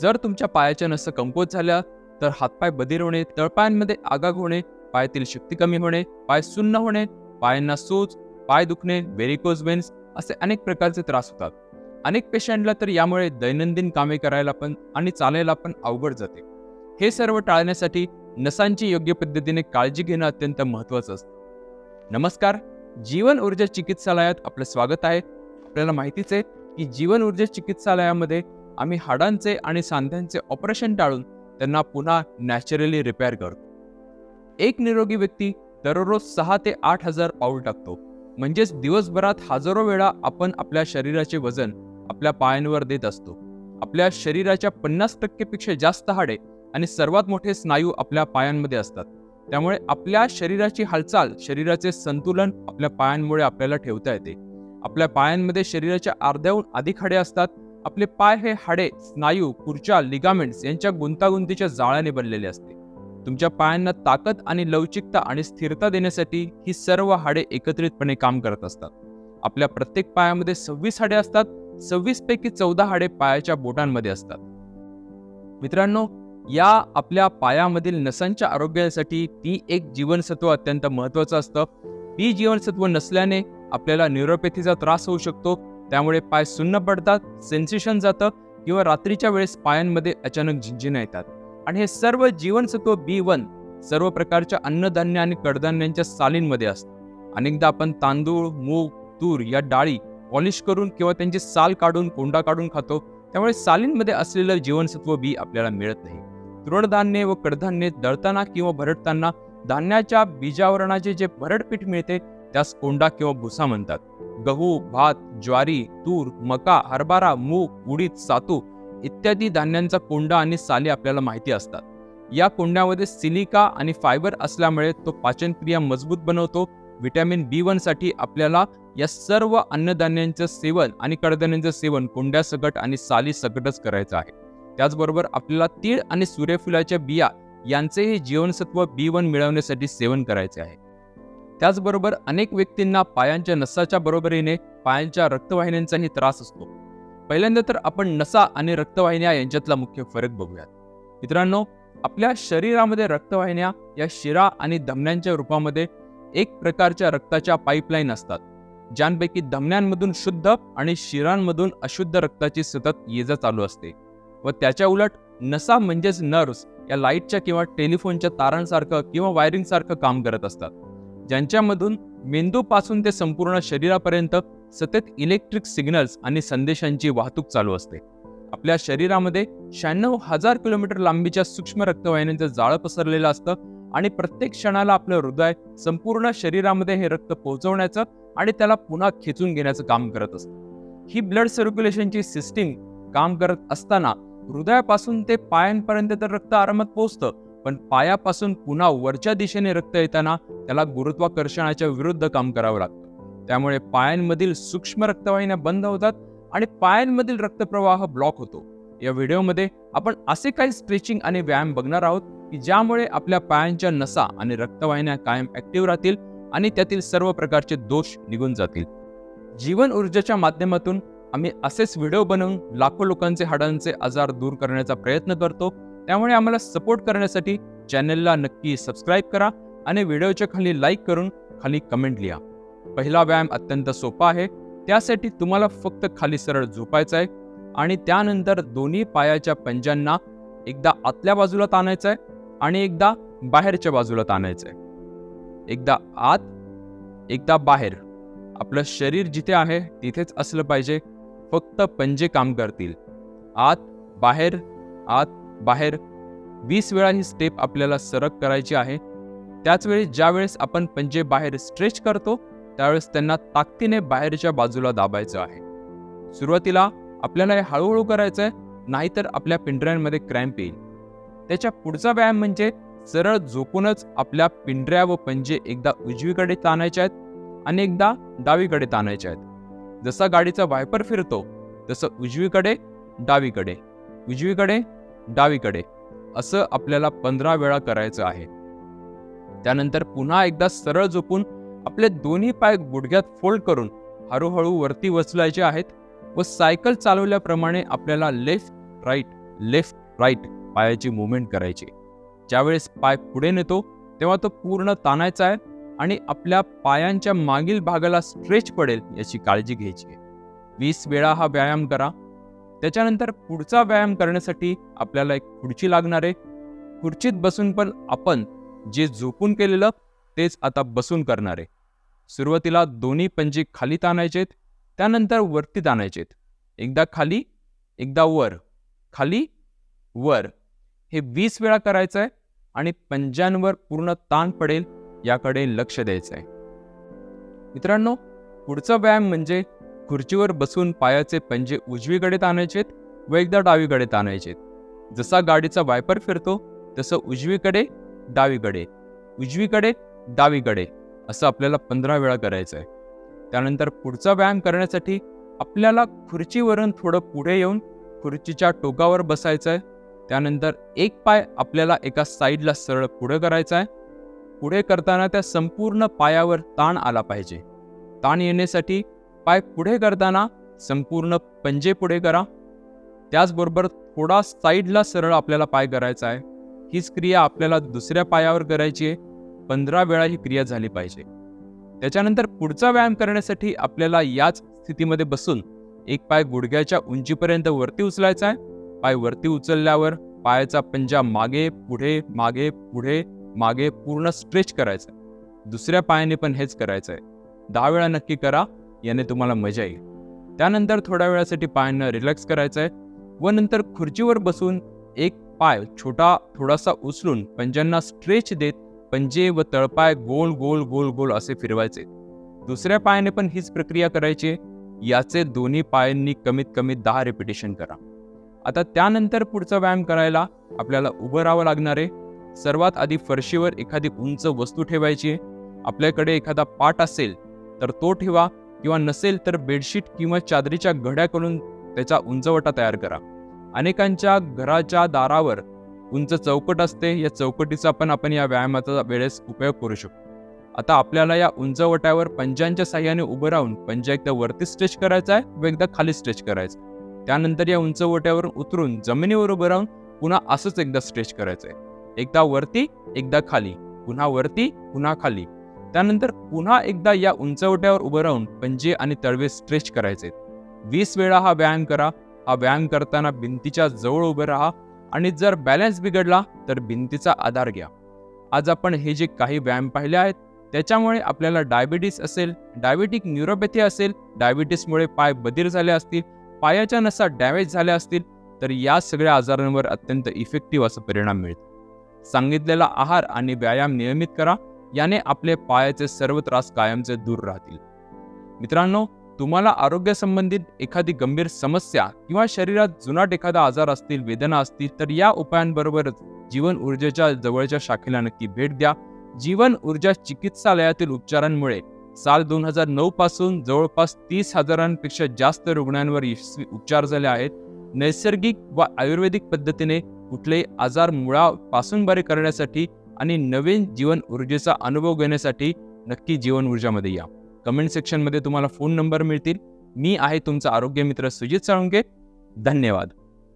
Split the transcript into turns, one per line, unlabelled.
जर तुमच्या पायाच्या नस कमकुवत झाल्या तर हातपाय बधीर होणे तळपायांमध्ये आगाग होणे पायातील शक्ती कमी होणे पाय सुन्न होणे पायांना सूज पाय दुखणे व्हेरिकोज वेन्स असे अनेक प्रकारचे त्रास होतात. अनेक पेशंटला तर यामुळे दैनंदिन कामे करायला पण आणि चालायला पण अवघड जाते. हे सर्व टाळण्यासाठी नसांची योग्य पद्धतीने काळजी घेणं अत्यंत महत्त्वाचं असतं. नमस्कार जीवन ऊर्जा चिकित्सालयात आपलं स्वागत आहे. आपल्याला माहितीच आहे की जीवन ऊर्जा चिकित्सालयामध्ये आम्ही हाडांचे आणि सांध्यांचे ऑपरेशन टाळून त्यांना पुन्हा नॅचरली रिपेअर करतो. एक निरोगी व्यक्ती दररोज सहा ते आठ हजार पाऊल टाकतो. म्हणजेच दिवसभरात हजारो वेळा आपण आपल्या शरीराचे वजन आपल्या पायांवर देत असतो. आपल्या शरीराच्या पन्नास टक्केपेक्षा जास्त हाडे आणि सर्वात मोठे स्नायू आपल्या पायांमध्ये असतात. त्यामुळे आपल्या शरीराची हालचाल शरीराचे संतुलन आपल्या पायांमुळे आपल्याला ठेवता येते. आपल्या पायांमध्ये शरीराच्या अर्ध्याहून अधिक हाडे असतात आपले पाय हे हाडे स्नायू खुर्च्या लिगामेंट्स यांच्या गुंतागुंतीच्या जाळ्याने बनलेले असते. तुमच्या पायांना ताकद आणि लवचिकता आणि स्थिरता देण्यासाठी ही सर्व हाडे एकत्रितपणे काम करत असतात. आपल्या प्रत्येक पायामध्ये सव्वीस हाडे असतात सव्वीस पैकी चौदा हाडे पायाच्या बोटांमध्ये असतात. मित्रांनो या आपल्या पायामधील नसांच्या आरोग्यासाठी ती एक जीवनसत्व अत्यंत महत्वाचं असतं. ती जीवनसत्व नसल्याने आपल्याला न्युरोपॅथीचा त्रास होऊ शकतो त्यामुळे पाय सुन्न पडतात सेन्सेशन जातं किंवा रात्रीच्या वेळेस पायांमध्ये अचानक झिंजिना येतात. आणि हे सर्व जीवनसत्व बी वन सर्व प्रकारच्या अन्नधान्य आणि कडधान्यांच्या सालींमध्ये असतं. अनेकदा आपण तांदूळ मूग तूर या डाळी पॉलिश करून किंवा त्यांची साल काढून कोंडा काढून खातो. त्यामुळे सालींमध्ये असलेलं जीवनसत्व बी आपल्याला मिळत नाही. तृणधान्य व कडधान्ये दळताना किंवा भरडताना धान्याच्या बीजावरणाचे जे भरडपीठ मिळते त्यास कोंडा किंवा भुसा म्हणतात. गहू भात ज्वारी तूर मका हरभरा मूग उडीद सातू इत्यादी धान्यांचा कोंडा आणि साली आपल्याला माहिती असतात. या कोंड्यामध्ये सिलिका आणि फायबर असल्यामुळे तो पाचनक्रिया मजबूत बनवतो. व्हिटॅमिन बी वनसाठी आपल्याला या सर्व अन्नधान्यांचं सेवन आणि कडधान्यांचं सेवन कोंड्यासकट आणि साली सकटच करायचं आहे. त्याचबरोबर आपल्याला तीळ आणि सूर्यफुलाच्या बिया यांचेही जीवनसत्व बी वन मिळवण्यासाठी सेवन करायचे आहे. त्याचबरोबर अनेक व्यक्तींना पायांच्या नसाच्या बरोबरीने पायांच्या रक्तवाहिन्यांचाही त्रास असतो. पहिल्यांदा तर आपण नसा आणि रक्तवाहिन्या यांच्यातला मुख्य फरक बघूयात. मित्रांनो आपल्या शरीरामध्ये रक्तवाहिन्या या शिरा आणि धमन्यांच्या रूपामध्ये एक प्रकारच्या रक्ताच्या पाईपलाईन असतात ज्यांपैकी धमन्यांमधून शुद्ध आणि शिरांमधून अशुद्ध रक्ताची सतत ये जा चालू असते व त्याच्या उलट नसा म्हणजेच नर्व्स या लाईटच्या किंवा टेलिफोनच्या तारांसारखं किंवा वायरिंगसारखं काम करत असतात. ज्यांच्यामधून मेंदूपासून ते संपूर्ण शरीरापर्यंत सतत इलेक्ट्रिक सिग्नल्स आणि संदेशांची वाहतूक चालू असते. आपल्या शरीरामध्ये शहाण्णव हजार किलोमीटर लांबीच्या सूक्ष्म रक्तवाहिन्यांचं जाळं पसरलेलं असतं आणि प्रत्येक क्षणाला आपलं हृदय संपूर्ण शरीरामध्ये हे रक्त पोहोचवण्याचं आणि त्याला पुन्हा खेचून घेण्याचं काम करत असतं. ही ब्लड सर्क्युलेशनची सिस्टीम काम करत असताना हृदयापासून ते पायांपर्यंत तर रक्त आरामात पोहोचतं पण पायापासून पुन्हा वरच्या दिशेने रक्त येताना त्याला गुरुत्वाकर्षणाच्या विरुद्ध काम करावं लागतं. त्यामुळे पायांमधील सूक्ष्म रक्तवाहिन्या बंद होतात आणि पायांमधील रक्तप्रवाह ब्लॉक होतो. या व्हिडिओमध्ये आपण असे काही स्ट्रेचिंग आणि व्यायाम बघणार आहोत की ज्यामुळे आपल्या पायांच्या नसा आणि रक्तवाहिन्या कायम ऍक्टिव्ह राहतील आणि त्यातील सर्व प्रकारचे दोष निघून जातील. जीवन ऊर्जेच्या माध्यमातून आम्ही असेच व्हिडिओ बनवून लाखो लोकांचे हाडांचे आजार दूर करण्याचा प्रयत्न करतो. त्यामुळे आम्हाला सपोर्ट करण्यासाठी चॅनलला नक्की सबस्क्राईब करा आणि व्हिडिओच्या खाली लाईक करून खाली कमेंट लिहा. पहिला व्यायाम अत्यंत सोपा आहे. त्यासाठी तुम्हाला फक्त खाली सरळ झोपायचं आहे आणि त्यानंतर दोन्ही पायाच्या पंजांना एकदा आतल्या बाजूला ताणायचं आहे आणि एकदा बाहेरच्या बाजूला ताणायचं आहे. एकदा आत एकदा बाहेर. आपलं शरीर जिथे आहे तिथेच असलं पाहिजे. फक्त पंजे काम करतील. आत बाहेर आत बाहेर वीस वेळा ही स्टेप आपल्याला सरक करायची आहे. त्याच वेळी ज्यावेळेस आपण पंजे बाहेर स्ट्रेच करतो त्यावेळेस त्यांना ताकदीने बाहेरच्या बाजूला दाबायचं आहे. सुरुवातीला आपल्याला हे हळूहळू करायचं आहे नाहीतर आपल्या पिंढऱ्यांमध्ये क्रॅम्प येईल. त्याच्या पुढचा व्यायाम म्हणजे सरळ झोपूनच आपल्या पिंढऱ्या व पंजे एकदा उजवीकडे ताणायचे आहेत आणि एकदा डावीकडे ताणायचे आहेत. जसा गाडीचा वायपर फिरतो तसं उजवीकडे डावीकडे. उजवीकडे डावीकडे. असं आपल्याला पंधरा वेळा करायचं आहे. त्यानंतर पुन्हा एकदा सरळ झोपून आपले दोन्ही पाय गुडघ्यात फोल्ड करून हळूहळू वरती वचलायचे आहेत व सायकल चालवल्याप्रमाणे आपल्याला लेफ्ट राईट लेफ्ट राईट पायाची मुवमेंट करायची. ज्यावेळेस पाय पुढे नेतो तेव्हा तो पूर्ण ताणायचा आहे आणि आपल्या पायांच्या मागील भागाला स्ट्रेच पडेल याची काळजी घ्यायची आहे. वीस वेळा हा व्यायाम करा. त्याच्यानंतर पुढचा व्यायाम करण्यासाठी आपल्याला एक खुर्ची लागणार आहे. खुर्चीत बसून पण आपण जे झोपून केलेलं तेच आता बसून करणार आहे. सुरुवातीला दोन्ही पंजे खाली ताणायचेत त्यानंतर वरती ताणायचेत एकदा खाली एकदा वर. खाली वर. हे वीस वेळा करायचं आहे आणि पंजांवर पूर्ण ताण पडेल याकडे लक्ष द्यायचं आहे. मित्रांनो पुढचा व्यायाम म्हणजे खुर्चीवर बसून पायाचे पंजे उजवीकडे ताणायचेत व एकदा डावीकडे ताणायचेत. जसा गाडीचा वायपर फिरतो तसं उजवीकडे डावीकडे. उजवीकडे डावीकडे. असं आपल्याला पंधरा वेळा करायचं आहे त्यानंतर पुढचा व्यायाम करण्यासाठी आपल्याला खुर्चीवरून थोडं पुढे येऊन खुर्चीच्या टोकावर बसायचं आहे त्यानंतर एक पाय आपल्याला एका साईडला सरळ पुढे करायचा आहे पुढे करताना त्या संपूर्ण पायावर ताण आला पाहिजे. ताण येण्यासाठी पाय पुढे करताना संपूर्ण पंजे पुढे करा. त्याचबरोबर थोडा साईडला सरळ आपल्याला पाय करायचा आहे. हीच क्रिया आपल्याला दुसऱ्या पायावर करायची आहे. पंधरा वेळा ही क्रिया झाली पाहिजे. त्याच्यानंतर पुढचा व्यायाम करण्यासाठी आपल्याला याच स्थितीमध्ये बसून एक पाय गुडघ्याच्या उंचीपर्यंत वरती उचलायचा आहे. पाय वरती उचलल्यावर पायाचा पंजा मागे पुढे मागे पुढे मागे पूर्ण स्ट्रेच करायचा आहे. दुसऱ्या पायाने पण हेच करायचं आहे. दहा वेळा नक्की करा. याने तुम्हाला मजा येईल. त्यानंतर थोड्या वेळासाठी पायांना रिलॅक्स करायचं आहे व नंतर खुर्चीवर बसून एक पाय छोटा थोडासा उचलून पंजांना स्ट्रेच देत पंजे व तळपाय गोल गोल गोल गोल असे फिरवायचे. दुसऱ्या पायाने पण हीच प्रक्रिया करायची. याचे दोन्ही पायांनी कमीत कमी दहा रिपिटेशन करा. आता त्यानंतर पुढचा व्यायाम करायला आपल्याला उभं राहावं लागणार आहे. सर्वात आधी फरशीवर एखादी उंच वस्तू ठेवायची आहे. आपल्याकडे एखादा पाट असेल तर तो ठेवा. किंवा नसेल तर बेडशीट किंवा चादरीच्या घड्या करून त्याचा उंचवटा तयार करा. अनेकांच्या घराच्या दारावर उंच चौकट असते. या चौकटीचा पण आपण या व्यायामाचा वेळेस उपयोग करू शकतो. आता आपल्याला या उंचवट्यावर पंजांच्या साह्याने उभं राहून पंजा एकदा वरती स्ट्रेच करायचा आहे व एकदा खाली स्ट्रेच करायचं त्यानंतर या उंचवट्यावर उतरून जमिनीवर उभं राहून पुन्हा असंच एकदा स्ट्रेच करायचं आहे. एकदा वरती एकदा खाली. पुन्हा वरती पुन्हा खाली. त्यानंतर पुन्हा एकदा या उंचवट्यावर उभं राहून पंजे आणि तळवे स्ट्रेच करायचे. वीस वेळा हा व्यायाम करा. हा व्यायाम करताना भिंतीच्या जवळ उभे राहा आणि जर बॅलन्स बिघडला तर भिंतीचा आधार घ्या. आज आपण हे जे काही व्यायाम पाहिले आहेत त्याच्यामुळे आपल्याला डायबिटीस असेल डायबिटिक न्यूरोपॅथी असेल डायबिटीसमुळे पाय बधीर झाले असतील पायाच्या नसा डॅमेज झाल्या असतील तर या सगळ्या आजारांवर अत्यंत इफेक्टिव्ह असा परिणाम मिळतो सांगितलेला आहार आणि व्यायाम नियमित करा. याने आपले पायाचे सर्व त्रास कायमचे दूर राहतील. मित्रांनो तुम्हाला आरोग्यासंबंधित एखादी गंभीर समस्या किंवा शरीरात जुनाट एखादा आजार असतील वेदना असतील तर या उपायांबरोबरच जीवन ऊर्जेच्या जवळच्या शाखेला नक्की भेट द्या. जीवन ऊर्जा चिकित्सालयातील उपचारांमुळे साल दोन हजार नऊ पासून जवळपास तीस हजारांपेक्षा जास्त रुग्णांवर यशस्वी उपचार झाले आहेत. नैसर्गिक व आयुर्वेदिक पद्धतीने कुठलेही आजार मुळापासून बरे करण्यासाठी आणि नवीन जीवन ऊर्जेचा अनुभव घेण्यासाठी नक्की जीवन ऊर्जामध्ये या. कमेंट सेक्शनमध्ये तुम्हाला फोन नंबर मिळतील. मी आहे तुमचा आरोग्य मित्र सुजित साळुंके धन्यवाद.